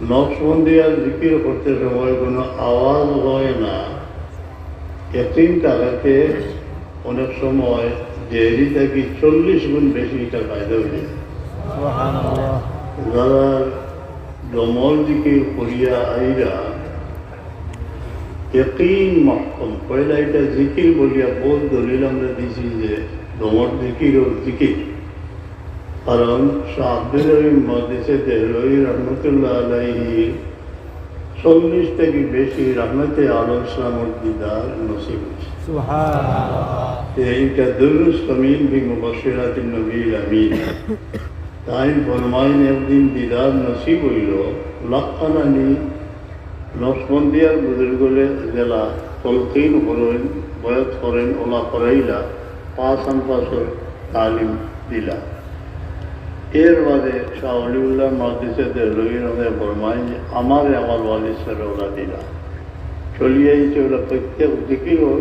নকশবন্দি আর জিকির করতে সময় কোনো আওয়াজ হয় না। একদিন টাকাতে অনেক সময় দেরি থাকি চল্লিশ গুণ বেশি এটা ফায়দা হয়ে যারা দমল দিকে করিয়া আইরা একদিন মহকম পয়লা এটা জিকির বলিয়া বহুত দলিল আমরা দিছি যে দমর জিকির ও জিকির। কারণ শাহ আব্দুল রহিম মহাদিসে দেহলই রহমতুল্লাহ আলাইহি চল্লিশ থেকে বেশি রহমতে আলম ইসলামর দিদার নসিব এইটা দুরুস কমিন বি মুবশিরাত নবী আমিন তাই ফরমাইন একদিন দিদার নসিব হইল লক্ষণানি নকশবন্দিয়ার বুজুর্গলে জেলা তলকিন করেন বয়স করেন ওলা করাইলা পাঁচ আন পাঁচর তালিম দিলা এর বাদে শাহ অলিউল্লাহ মাদিসে রবি রঙে যে আমারে আমার ওয়ালিসের ওলা দিলা চলিয়ে আইছে ওরা প্রত্যেক দিকেই হল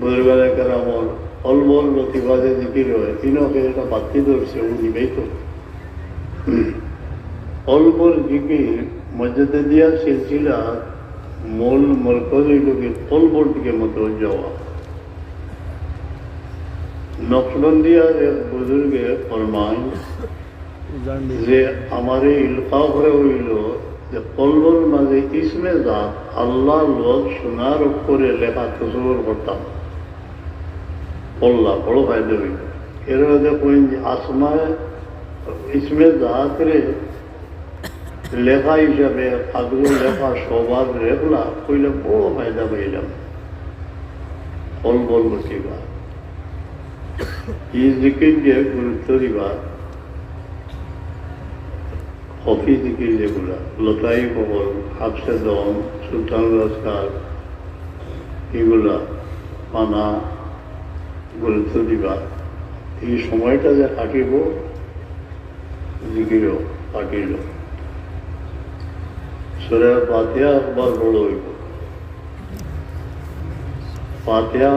বুজুর্গালে কেরামর অলবল প্রতিবাদে দিকির হয় তিনকে এটা বাতি ধরছে ও নিবেই তো অলবল দিকির মসজিদে দিয়া সিলসিলা মূল মরকজ হইলকে অলবল দিকে মতো যাওয়া নকশবন্দিয়ার এক বুজুর্গে ফরমায় যে আমার এই ইলকা করে হইল যে কলবল মাঝে ইসমে জাত আল্লাহ লোক সোনার উপরে লেখা তসবর করতাম। পড়লা বড় ফায়দা হইল এর মধ্যে কইন যে আসমায় ইসমে জাত রে লেখা হিসাবে, আগ্রহ লেখা সবার রেখলা কইলে বড় ফায়দা পাইলাম কলবল বসিবা এই জিকির যে গুরুত্ব দিবা হকি জিকির যেগুলা, লতাই কবর হাফসে দম, সুলতান রসকার এগুলা পানা গুরুত্ব দিবা। এই সময়টা যে কাটিব, জিকিরও কাটিল। সুরে পাতিয়া একবার বড় হইব। পাতিয়া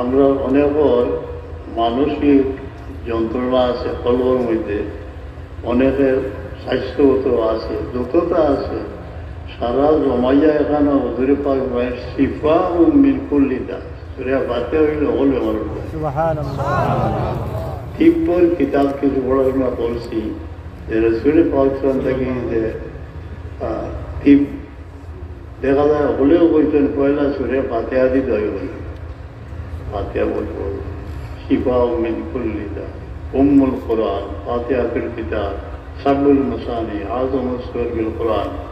আমরা অনেক মানসিক যন্ত্রণা আছে কলবর মধ্যে। অনেকের স্বাস্থ্যগত আছে দুঃখতা আছে। সারা জমাইয়া এখানে অধুরে পাক শিফা ও মিলকুল্লিতা সুরিয়া বাতে হইলে হল তিব্বর কিতাব কিছু পড়াশোনা করছি যে রসুলের পাকসান থেকে যে দেখা যায় হলেও বলছেন পয়লা সুরিয়া পাতে আদি দয় হইল ফাতিহা বলব শিফা মিন কুল্লিদা, উম্মুল কোরআন, ফাতিহাতুল কিতাব সাবুল মুসানি, আজম সুর বিল কোরআন।